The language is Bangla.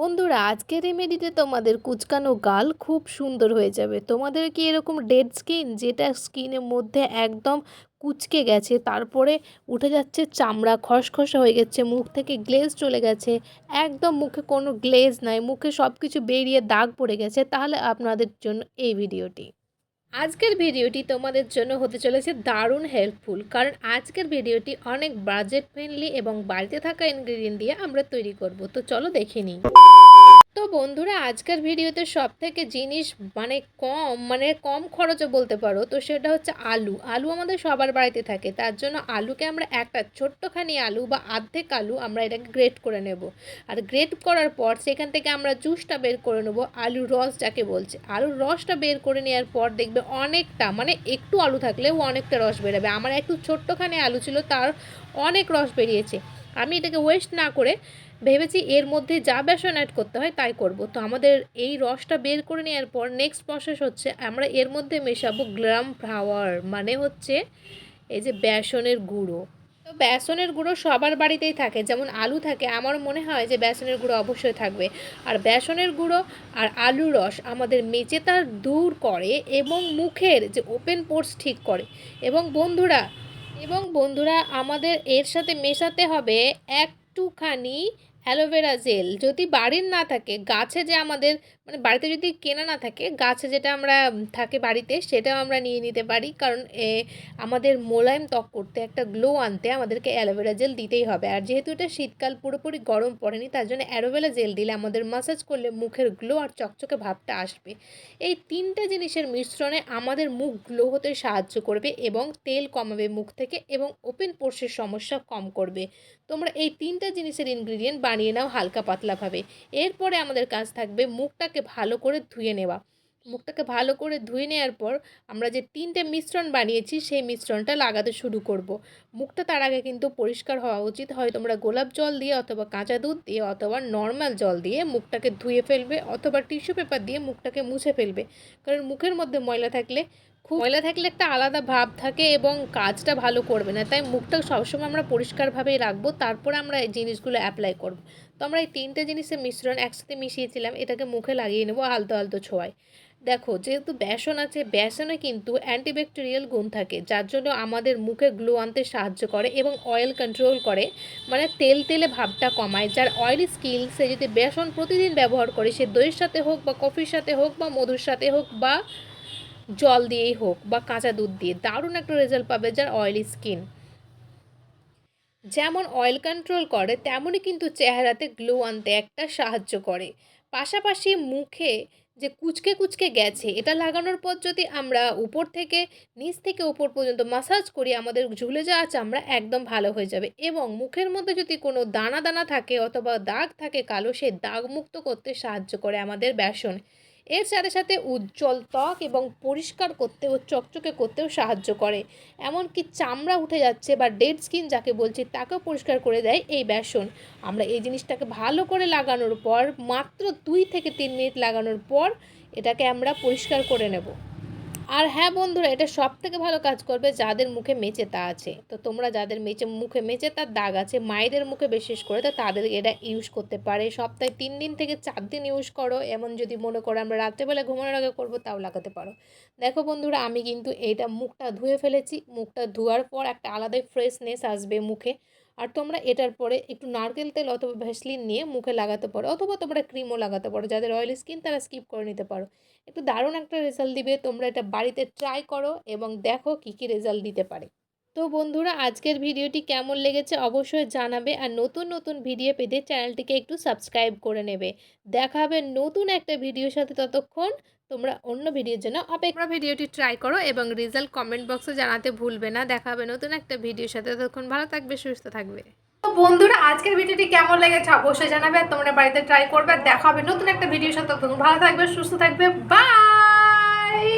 বন্ধুরা আজকে রেমেডিতে তোমাদের কুচকানো গাল খুব সুন্দর হয়ে যাবে। তোমাদের কি এরকম ডেড স্কিন, যেটা স্কিনের মধ্যে একদম কুচকে গেছে, তারপরে উঠে যাচ্ছে চামড়া খসখসে হয়ে গেছে, মুখ থেকে গ্লেজ চলে গেছে, একদম মুখে কোনো গ্লেজ নাই, মুখে সব কিছু বেরিয়ে দাগ পড়ে গেছে, তাহলে আপনাদের জন্য এই ভিডিওটি। আজকের ভিডিওটি তোমাদের জন্য হতে চলেছে দারুণ হেল্পফুল কারণ আজকের ভিডিওটি অনেক বাজেট ফ্রেন্ডলি এবং বাড়িতে থাকা ইনগ্রিডিয়েন্ট দিয়ে আমরা তৈরি করব। তো চলো দেখে নিই। তো বন্ধুরা, আজকের ভিডিওতে সব থেকে জিনিস মানে কম মানে কম খরচে বলতে পারো, তো সেটা হচ্ছে আলু। আলু আমাদের সবার বাড়িতে থাকে, তার জন্য আলুকে আমরা একটা ছোট্টখানি আলু বা অর্ধেক আলু আমরা এটাকে গ্রেট করে নেব। আর গ্রেট করার পর সেখান থেকে আমরা জুসটা বের করে নেব, আলুর রস যাকে বলছে। আলুর রসটা বের করে নেওয়ার পর দেখবে অনেকটা মানে একটু আলু থাকলেও অনেকটা রস বেরোবে। আমার একটু ছোট্টখানি আলু ছিল, তার অনেক রস বেরিয়েছে। আমি এটাকে ওয়েস্ট না করে ভেবেছি এর মধ্যে যা বেসন অ্যাড করতে হয় তাই করব। তো আমাদের এই রসটা বের করে নেওয়ার পর নেক্সট প্রসেস হচ্ছে আমরা এর মধ্যে মেশাবো গ্রাম ফ্লাওয়ার মানে হচ্ছে এই যে বেসনের গুঁড়ো। তো বেসনের গুঁড়ো সবার বাড়িতেই থাকে, যেমন আলু থাকে, আমার মনে হয় যে বেসনের গুঁড়ো অবশ্যই থাকবে। আর বেসনের গুঁড়ো আর আলুর রস আমাদের মেচেতা দূর করে এবং মুখের যে ওপেন পোর্স ঠিক করে। এবং বন্ধুরা এবং বন্ধুরা, আমাদের এর সাথে মেশাতে হবে একটুখানি অ্যালোভেরা জেল যদি বাড়ির না থাকে, গাছে যে আমাদের মানে বাড়িতে যদি কেনা না থাকে, গাছে যেটা আমরা থাকে বাড়িতে, সেটাও আমরা নিয়ে নিতে পারি। কারণ, এ, আমাদের মোলায়েম ত্বক করতে একটা গ্লো আনতে আমাদেরকে অ্যালোভেরা জেল দিতেই হবে। আর যেহেতু এটা শীতকাল পুরোপুরি গরম পড়েনি, তার জন্য অ্যালোভেরা জেল দিলে আমাদের মাসাজ করলে মুখের গ্লো আর চকচকে ভাবটা আসবে। এই তিনটে জিনিসের মিশ্রণে আমাদের মুখ গ্লো হতে সাহায্য করবে এবং তেল কমাবে মুখ থেকে এবং ওপেন পোর্সের সমস্যা কম করবে। তোমরা এই তিনটা জিনিসের ইনগ্রিডিয়েন্ট বানিয়ে নাও হালকা পাতলাভাবে। এরপরে আমাদের কাজ থাকবে মুখটাকে ভালো করে ধুয়ে নেওয়া। মুখটাকে ভালো করে ধুয়ে নেওয়ার পর আমরা যে তিনটে মিশ্রণ বানিয়েছি সেই মিশ্রণটা লাগাতে শুরু করব। মুখটা তার আগে কিন্তু পরিষ্কার হওয়া উচিত। হয় তোমরা গোলাপ জল দিয়ে অথবা কাঁচা দুধ দিয়ে অথবা নর্মাল জল দিয়ে মুখটাকে ধুয়ে ফেলবে অথবা টিস্যু পেপার দিয়ে মুখটাকে মুছে ফেলবে। কারণ মুখের মধ্যে ময়লা থাকলে ময়লা থাকলে একটা আলাদা ভাব থাকে এবং কাজটা ভালো করবে না। তাই মুখটা সবসময় আমরা পরিষ্কারভাবেই রাখব, তারপরে আমরা এই জিনিসগুলো অ্যাপ্লাই করব। তো আমরা এই তিনটে জিনিসের মিশ্রণ একসাথে মিশিয়েছিলাম, এটাকে মুখে লাগিয়ে নেব আলতো আলতো ছোঁয়ায়। দেখো, যেহেতু বেসন আছে, বেসনে কিন্তু অ্যান্টিব্যাকটেরিয়াল গুণ থাকে, যার জন্য আমাদের মুখে গ্লো আনতে সাহায্য করে এবং অয়েল কন্ট্রোল করে মানে তেল তেলে ভাবটা কমায়, যার অয়েলি স্কিল সে যদি বেসন প্রতিদিন ব্যবহার করে, সে দইয়ের সাথে হোক বা কফির সাথে হোক বা মধুর সাথে হোক বা জল দিয়েই হোক বা কাঁচা দুধ দিয়ে দারুণ একটা রেজাল্ট পাবে যার অয়েলি স্কিন যেমন অয়েল কন্ট্রোল করে, তেমনই কিন্তু চেহারাতে গ্লো আনতে একটা সাহায্য করে। পাশাপাশি মুখে যে কুচকে কুচকে গেছে, এটা লাগানোর পর যদি আমরা উপর থেকে, নিচ থেকে উপর পর্যন্ত মাসাজ করি, আমাদের ঝুলে যাওয়া চামড়া একদম ভালো হয়ে যাবে। এবং মুখের মধ্যে যদি কোনো দানা দানা থাকে অথবা দাগ থাকে কালো সেই দাগ মুক্ত করতে সাহায্য করে আমাদের বেসন। এর সাথে সাথে উজ্জ্বল ত্বক এবং পরিষ্কার করতে ও চকচকে করতেও সাহায্য করে। এমনকি চামড়া উঠে যাচ্ছে বা ডেড স্কিন যাকে বলছি, তাকেও পরিষ্কার করে দেয় এই বেসন। আমরা এই জিনিসটাকে ভালো করে লাগানোর পর, মাত্র দুই থেকে তিন মিনিট লাগানোর পর, এটাকে আমরা পরিষ্কার করে নেব। আর হ্যাঁ বন্ধুরা, এটা সব থেকে ভালো কাজ করবে যাদের মুখে মেচেতা আছে। তো তোমরা যাদের মেচে মুখে মেচেতার দাগ আছে, মায়েদের মুখে বিশেষ করে, তো তাদের এটা ইউজ করতে পারে। সপ্তাহে তিন দিন থেকে চার দিন ইউজ করো। এমন যদি মনে করো আমরা রাত্রেবেলা ঘুমানোর আগে করব, তাও লাগাতে পারো। দেখো বন্ধুরা, আমি কিন্তু এইটা মুখটা ধুয়ে ফেলেছি। মুখটা ধোয়ার পর একটা আলাদাই ফ্রেশনেস আসবে মুখে। আর তোমরা এটার পরে একটু নারকেল তেল অথবা ভ্যাসলিন নিয়ে মুখে লাগাতে পারো অথবা তোমরা ক্রিমও লাগাতে পারো। যাদের অয়েলি স্কিন তারা স্কিপ করে নিতে পারো। একটু দারুণ একটা রেজাল্ট দিবে। তোমরা এটা বাড়িতে ট্রাই করো এবং দেখো কী কী রেজাল্ট দিতে পারে। তো বন্ধুরা, আজকের ভিডিওটি কেমন লেগেছে অবশ্যই জানাবে আর নতুন নতুন ভিডিও পেতে চ্যানেলটিকে একটু সাবস্ক্রাইব করে নেবে। দেখা হবে নতুন একটা ভিডিওর সাথে ততক্ষণ তোমরা অন্য ভিডিওর জন্য অপেক্ষা ভিডিওটি ট্রাই করো এবং রেজাল্ট কমেন্ট বক্সে জানাতে ভুলবে না। দেখাবে নতুন একটা ভিডিওর সাথে। ততক্ষণ ভালো থাকবে সুস্থ থাকবে। তো বন্ধুরা আজকের ভিডিওটি কেমন লেগেছে অবশ্যই জানাবে আর তোমরা বাড়িতে ট্রাই করবে। দেখাবে নতুন একটা ভিডিওর সাথে। ততক্ষণ ভালো থাকবে সুস্থ থাকবে। বাই